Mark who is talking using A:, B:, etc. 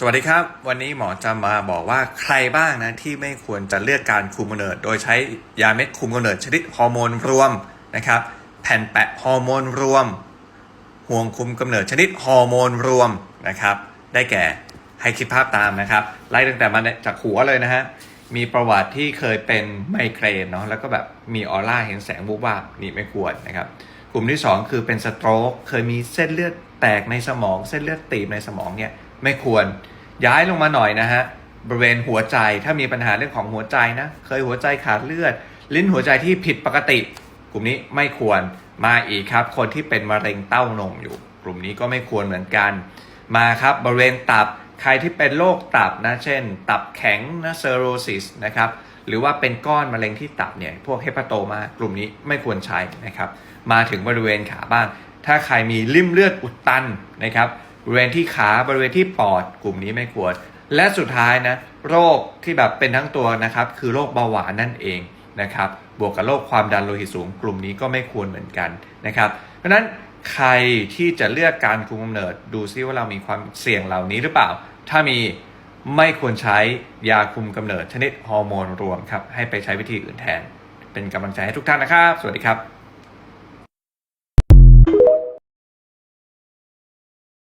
A: สวัสดีครับ วันนี้หมอจะมาบอกว่าใครบ้างนะที่ไม่ควรจะเลือกการคุมกำเนิด โดยใช้ยาเม็ดคุมกำเนิดชนิดฮอร์โมนรวมนะครับแผ่นแปะฮอร์โมนรวม ห่วงคุมกำเนิดชนิดฮอร์โมนรวมนะครับได้แก่ให้คิดภาพตามนะครับไล่ตั้งแต่มาจากหัวเลยนะฮะมีประวัติที่เคยเป็นไมเกรนเนาะแล้วก็แบบมีออร่าเห็นแสงวูบวาบนี่ไม่ควรนะครับกลุ่มที่ 2 คือเป็นสโตรกเคยมีเส้นเลือดแตกในสมอง เส้นเลือดตีบในสมองเนี่ย ไม่ควร ย้ายลงมาหน่อยนะฮะบริเวณหัวใจถ้ามีปัญหาเรื่องของหัวใจนะ เคยหัวใจขาดเลือด ลิ้นหัวใจที่ผิดปกติ กลุ่มนี้ไม่ควรมาอีกครับ คนที่เป็นมะเร็งเต้านมอยู่ กลุ่มนี้ก็ไม่ควรเหมือนกัน มาครับบริเวณตับใครที่เป็นโรคตับนะ เช่น ตับแข็งนะเซโรซิสนะครับหรือว่าเป็นก้อนมะเร็งที่ตับเนี่ยพวกเฮปาโตมากลุ่มนี้ไม่ควรใช้นะครับ มาถึงบริเวณขาบ้าง ถ้าใครมีริ่มเลือดอุดตันนะครับ บริเวณที่ขาบริเวณที่ปอดกลุ่มนี้ไม่ควร และสุดท้ายนะโรคที่แบบเป็นทั้งตัวนะครับ คือโรคเบาหวานนั่นเองนะครับ บวกกับโรคความดันโลหิตสูง กลุ่มนี้ก็ไม่ควรเหมือนกันนะครับ เพราะนั้นใครที่จะเลือกการคุมกำเนิดดูซิว่าเรามีความเสี่ยงเหล่านี้หรือเปล่า ถ้ามีไม่ควรใช้ยาคุมกำเนิดชนิดฮอร์โมนรวมครับให้ไปใช้วิธีอื่นแทน เป็นกำลังใจให้ทุกท่านนะครับ สวัสดีครับ